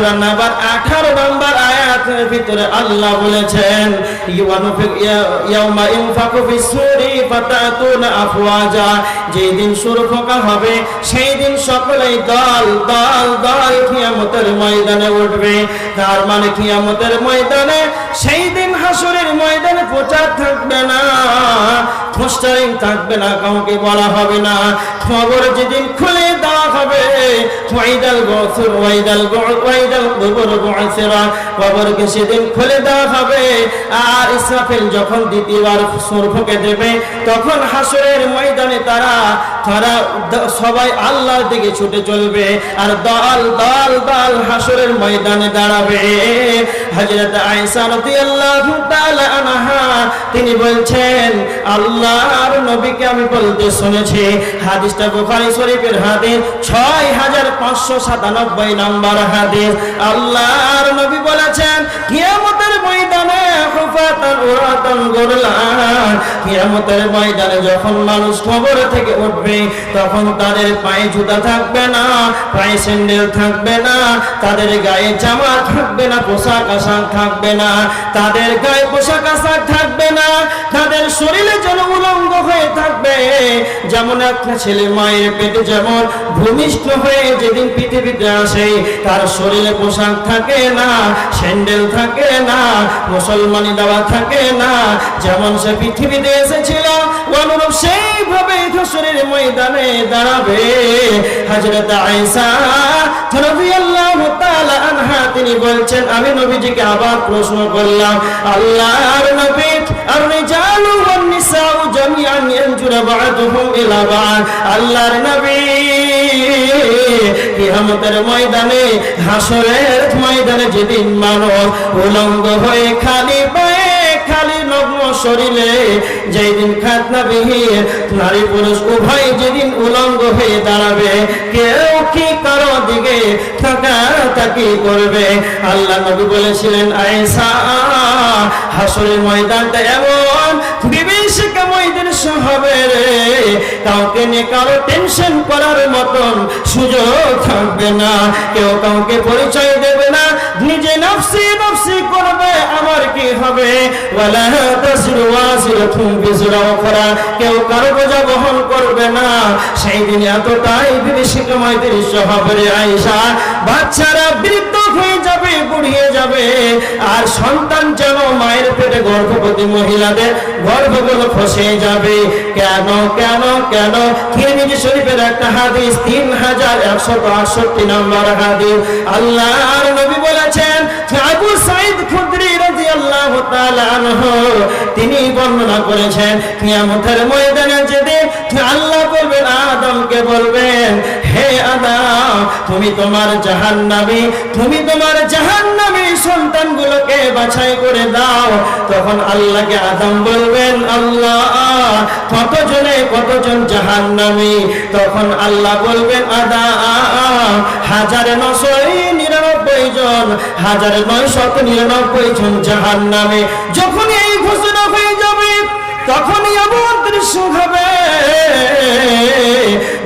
সূরা নাবার 18 নম্বর আয়াতের ভিতরে আল্লাহ বলেছেন সুর ফোকা হবে, সেই দিন সকলেই দল দল দল কিয়ামতের ময়দানে উঠবে। তার মানে কিয়ামতের ময়দানে সেই দিন হাসরের ময়দানে প্রচার থাকবে না থাকবে না, কাউকে বলা হবে না। খবর যেদিন খুলে ওয়াইদাল কবরকে সেদিন খুলে দেওয়া হবে? আর ইসরাফিল যখন দ্বিতীয়বার সুর দেবে, তখন হাসরের ময়দানে তারা তারা সবাই আল্লাহর দিকে ছুটে চলবে আর দল দল দল হাসরের ময়দানে দাঁড়াবে। তিনি বলছেন, আল্লাহর নবীকে আমি বলতে শুনেছি। হাদিসটা বুখারী শরীফের হাদিস 6597 নম্বর হাদিস। আল্লাহর নবী বলেছেন কিয়ামতের কিয়ামতের ময়দানে যখন মানুষ কবর থেকে উঠবে, তখন তাদের পায়ে জুতা থাকবে না, পায়ে স্যান্ডেল থাকবে না, তাদের গায়ে জামা থাকবে না, পোশাক আশাক থাকবে না, তাদের গায়ে পোশাক আশাক থাকবে না, তাদের শরীরে যেন উলঙ্গ হয়ে থাকবে। যেমন একটা ছেলে মায়ের পেটে যেমন ভূমিষ্ঠ হয়ে যেদিন পৃথিবীতে আসে, তার শরীরে পোশাক থাকে না, স্যান্ডেল থাকে না, মুসলমানি দেওয়া থাকে না। যেমন সে পৃথিবীতে এসেছিল, অনুরূপ সেইভাবে শরীর ময়দানে দাঁড়াবে। তাআলা আনহা, তিনি বলছেন, আমি নবীজিকে আবার প্রশ্ন করলাম, আল্লাহর নবী আল্লাহর নবী ময়দানে হাসরের ময়দানে যেদিন মানব উলঙ্গ হয়ে খালি নগ্ন শরীরে যেই দিন খাতনা বিহীন নারী পুরুষ উভয় যেদিন উলঙ্গ হয়ে দাঁড়াবে, কেউ কি কারও দিকে তাকি করবে? আল্লাহ নবী বলেছিলেন, আয়েশা, হাসরের ময়দানটা এমন কাউকে কারও টেনশন করার মতন সুযোগ থাকবে না। কেউ কাউকে পরিচয় দেবে না, নিজে নফসি নফসি করবে, আমার কি হবে? ওয়ালা কেউ কারও বোঝা বহন করবে না। সেই দিন এতটাই দৃশ্য হবে রে আয়েশা, বাচ্চারা বৃদ্ধ হয়ে যাবে, বুড়িয়ে যাবে। আর সন্তান যেন মায়ের পেটে গর্ভবতী মহিলাদের গর্ভগুলো ফসে যাবে। কেন কেন কেন? তিরমিজি শরীফের একটা হাদিস, তিন হাজার একশত আটষট্টি নম্বর হাদিস। আল্লাহর নবী বলেছেন আবু সাইদ খুদরি রাদিয়াল্লাহু তাআলা আনহু তিনি বর্ণনা করেছেন, কিয়ামতের ময়দানে যেদিন আল্লাহ বলবেন আদমকে বলবেন হে আদম, তুমি তোমার জাহান্নামী, তুমি তোমার জাহান্নামী সন্তানগুলোকে বাছাই করে দাও। তখন আল্লাহকে আদম বলবেন, আল্লাহ, কতজনে কতজন জাহান্নামী? তখন আল্লাহ বলবেন আদা হাজারে নশোই হাজারে নয়শত নিরানব্বই জন জাহান নামে যখন এই ঘোষণা হয়ে যাবে তখনই এমন দৃশ্য হবে।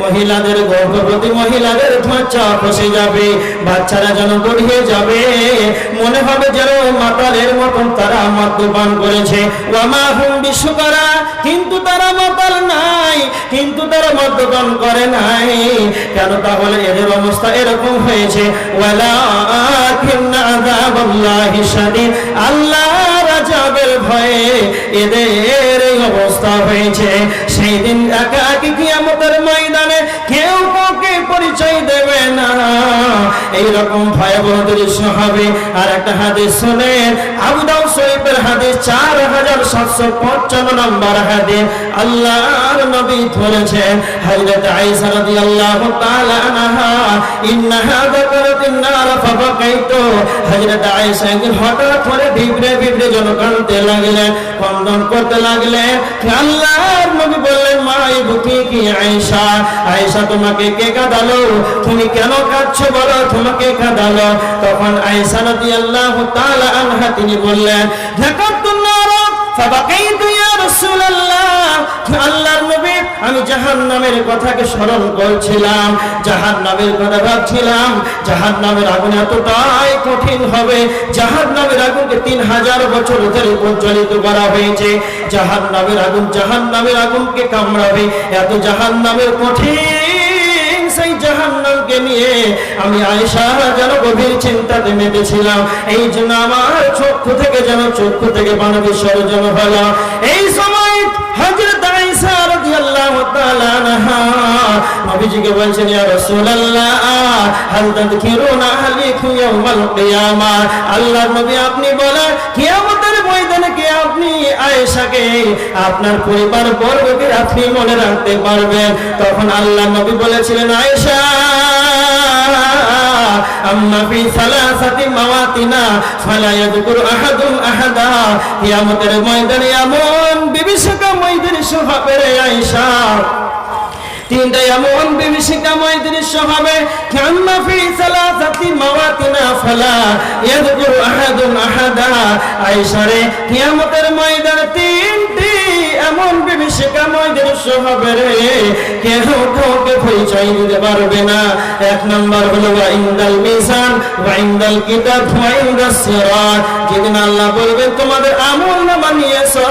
মহিলাদের গর্ভবতী মহিলাদের বাচ্চা ফসে যাবে, বাচ্চারা যেন গড়িয়ে যাবে। মনে হবে যেন মাতালের মতন তারা মদ্যপান করেছে। ওয়ামা হুম বিশ্বকরা কিন্তু তারা মাতাল নাই, কিন্তু তারা মদ্যপান করে নাই। কেন তাহলে এদের অবস্থা এরকম হয়েছে? ওয়ালা আল্লাহ রাজাবের ভয়ে এদের এই অবস্থা হয়েছে। সেই দিন একা একি কিয়ামতের ময়দানে কেউ কাউকে পরিচয় দেবে না। এইরকম ভয়াবহ দৃশ্য হবে। আর একটা হাদিস শুনেন, আবু দাউদ শরীফের হাদিস, চার হাজার সাতশো পঞ্চান্ন নম্বর হাদিস। আল্লাহর নবী বলেছেন হযরত আয়েশা রাদিয়াল্লাহু তাআলা আনহা ইন্নাহা যাকারাতিন নার, ফাবাকাইতু। হযরত আয়েশা একদিন হঠাৎ করে ভিবড়ে যেন কাঁদতে লাগলেন ক্রন্দন করতে লাগলেন। আল্লাহর নবী বললেন, মা এই বুকে কি আয়েশা? আয়েশা তোমাকে কে কাঁদালো? তুমি কেন কাঁদছো বলো? তোমাকে কাঁদালো? তখন আয়েশা রাদিয়াল্লাহু তাআলা আনহা তিনি বললেন যাকাতুন নার ফাবাকাইতু ইয়া রাসূলুল্লাহ। আল্লাহর নবী, আমি জাহান নামের কথাকে স্মরণ করছিলাম জাহান কথা ভাবছিলাম জাহান আগুন এতটাই কঠিন আগুন আগুনকে কামড়াবে, এত জাহান নামের কঠিন সেই জাহান্নামকে নিয়ে আমি আয়েশা যেন গভীর চিন্তাতে মেতেছিলাম। এই জন্য আমার চক্ষু থেকে যেন, চক্ষু থেকে বান বিসর্জন হলো। এই সময় আপনি আয়েশাকে আপনার পরিবার বর্গকে আপনি মনে রাখতে পারবেন? তখন আল্লাহ নবী বলেছিলেন, আয়েশা আম্মা ফি সালাসাতি মাওয়াতিনা, ফালা ইয়াযকুরু আহাদুন আহাদা। কিয়ামতের ময়দানে এমন বিভীষিকা ময়দানে স্বভাবের আয়েশা। তিনটা এমন বিভীষিকাময় দৃশ্য হবে কান্না ফি সালাসাতি মাওয়াতিনা, ফালা ইয়াযকুরু আহাদুন আহাদা। আয়েশারে কিয়ামতের ময়দানে তিনটি এমন বিভীষিকাময় দৃশ্য হবে রে। কেহ কাউকে পরিচয় দিতে পারবে না। এক নাম্বার হলো ওয়াইন্দাল মিজান ওয়াইন্দাল কিতাব, ওয়া ইনদাস সিরাত। যেদিন আল্লাহ বলবেন, তোমাদের আমল নামা নিয়েছো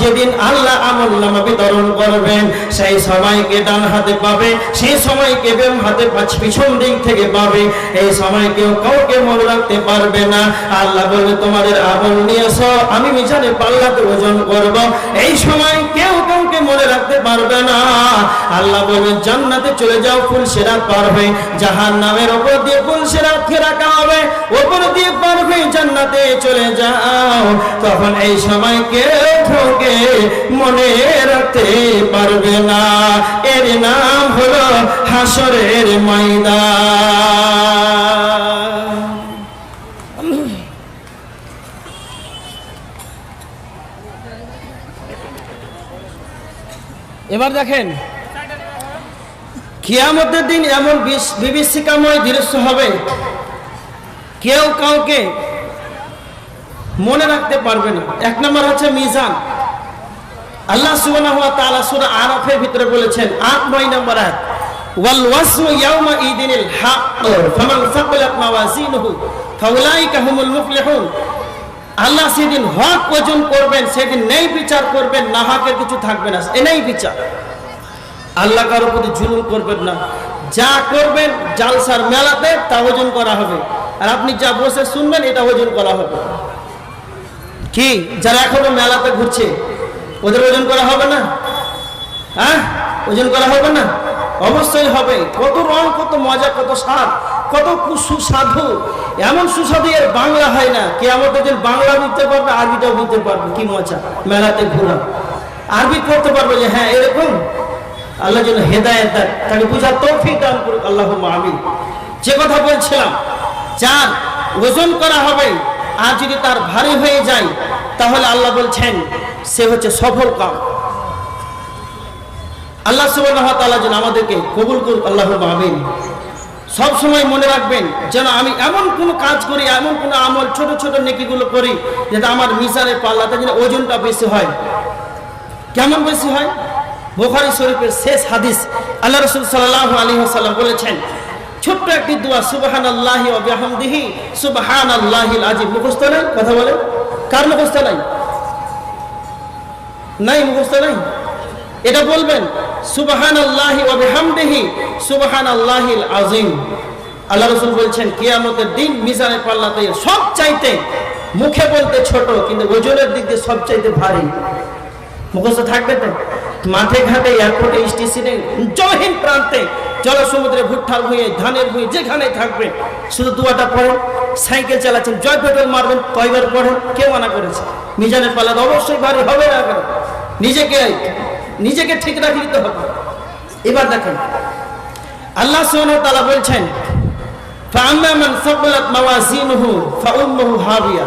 যেদিন আল্লাহ আমল নামা বিতরণ করবেন, সেই সময়কে ডান হাতে পাবে, সেই সময়কে বেম হাতে পিছন দিক থেকে পাবে। এই সময় কেউ কাউকে মনে রাখতে পারবে না। আল্লাহ বলবে, তোমাদের আমল নিয়েছো, আমি মিজানে পাল্লাতে ওজন করব। এই সময় কেউ কাউকে মনে রাখতে পারবে না। আল্লাহ বলবে, জান্নাতে চলে যাও, ফুল সেরাত পার হয়ে জাহান নামের ওপর দিয়ে ফুল সেরাতকে রাখা হবে? ওপর দিয়ে পার হয়ে জান্নাতে চলে যাও। তখন এই সময় কেউ কাউকে মনে রাখতে পারবে না। এর নাম হলো হাসরের ময়দান। এবার দেখেন, কিয়ামতের দিন এমন বিভীষিকাময় দৃশ্য হবে। কেউ কাউকে মনে রাখতে পারবে না। এক নম্বর হচ্ছে মিজান। আল্লাহ সুবহানাহু ওয়া তাআলা সূরা আরাফের ভিতরে বলেছেন 8 9 নম্বর আয়াত, ওয়াল ওয়াসু ইয়াউমা ইদিনিল ফামান ফাউলাইকা হুমুল মুফলিহুন। আল্লাহ সেদিন হক করবেন, সেদিন বিচার করবেন, না কিছু থাকবে না বিচার। আল্লাহ প্রতি জুলুম করবেন না, যা করবেন জালসার মেলাতে তা ওজন করা হবে, আর আপনি যা বসে শুনবেন, এটা ওজন করা হবে। কি? যারা এখনও মেলাতে ঘুরছে ওদের ওজন করা হবে না? হ্যাঁ? ওজন করা হবে না? অবশ্যই হবে। কত রং, কত মজা, কত স্বাদ, কত সুস্বাদু। এমন সুস্বাদু এর বাংলা হয় না। কে আমাদের যে বাংলা বুঝতে পারবে, আরবিটাও বুঝতে পারবে। কি মজা। মেলাতে ঘোরা। আরবি করতে পারবে যে হ্যাঁ এরকম। আল্লাহ যেন হেদায়ত দেয়। তাকে বুঝার তৌফিক দান করুক। আল্লাহ আমিন। যে কথা বলছিলাম, যার ওজন করা হবে আর যদি তার ভারী হয়ে যায়, তাহলে আল্লাহ বলছেন, সে হচ্ছে সফল কাম। আল্লাহ ওয়া যেন আমাদেরকে কবুল করুক, আল্লাহ আমিন। সব সময় মনে রাখবেন, যেন আমি এমন কোনো কাজ করি, এমন কোনো আমল, ছোট ছোট নেকিগুলো করি, যাতে আমার মিজানের পাল্লাতে যেন ওজনটা বেশি হয়। কেমন বেশি হয়? বোখারি শরীফের শেষ হাদিস, আল্লাহ রসুল সাল্লাহ আলী সাল্লাম বলেছেন ছোট্ট একটি দোয়া সুবাহান আল্লাহ অবিহামদিহি সুবাহান আল্লাহ আজিব মুখস্থ নাই? কথা বলে কার মুখস্থ নাই? নাই মুখস্থ নাই? এটা বলবেন সুবাহান আল্লাহ অবিহামদিহি সুবাহান আল্লাহ আজিম। আল্লাহ রসুল বলছেন, কিয়ামতের দিন মিজানের পাল্লাতে সব চাইতে মুখে বলতে ছোট, কিন্তু ওজনের দিক দিয়ে সব চাইতে ভারী। মুখস্থ থাকবে তো? মাঠে ঘাটে এয়ারপোর্টে স্টেশনে জলহীন প্রান্তে জল সমুদ্রে ভুট্টার ভুঁয়ে ধানের ভুঁয়ে যেখানে থাকবে শুধু দুয়াটা পড়েন সাইকেল চালাচ্ছেন জয় পেট্রোল মারবেন কয়বার পড়েন কে মানা করেছে মিজানের পাল্লা অবশ্যই ভারী হবে না কেন নিজেকে নিজেকে ঠিক রাখি দিতে হবে এবার দেখেন আল্লাহ সুবহানাহু ওয়া তাআলা বলছেন فأما من ثقلت موازينه فأمه هاوية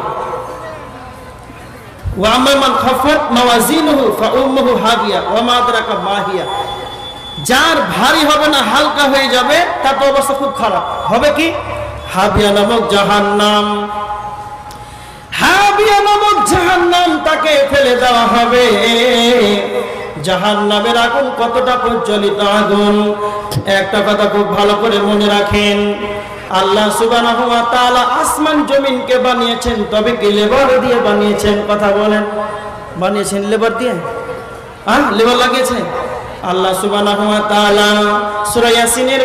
যার ভারী হবে না, হালকা হয়ে যাবে, তার তো অবস্থা খুব খারাপ। হবে কি? হাবিয়া নামক জাহান্নাম। হাবিয়া নামক জাহান্নাম তাকে ফেলে দেওয়া হবে। জাহান নামের আগুন কতটা প্রজ্বলিত আগুন? একটা কথা খুব ভালো করে মনে রাখেন। আল্লাহ সুবহানাহু ওয়া তাআলা আসমান জমিনকে বানিয়েছেন, তবে কি লেবার দিয়ে বানিয়েছেন? কথা বলেন। বানিয়েছেন লেবার দিয়ে? হ্যাঁ লেবার লাগিয়েছেন? আল্লাহ সুবহানাহু তাআলা সূরা ইয়াসিনের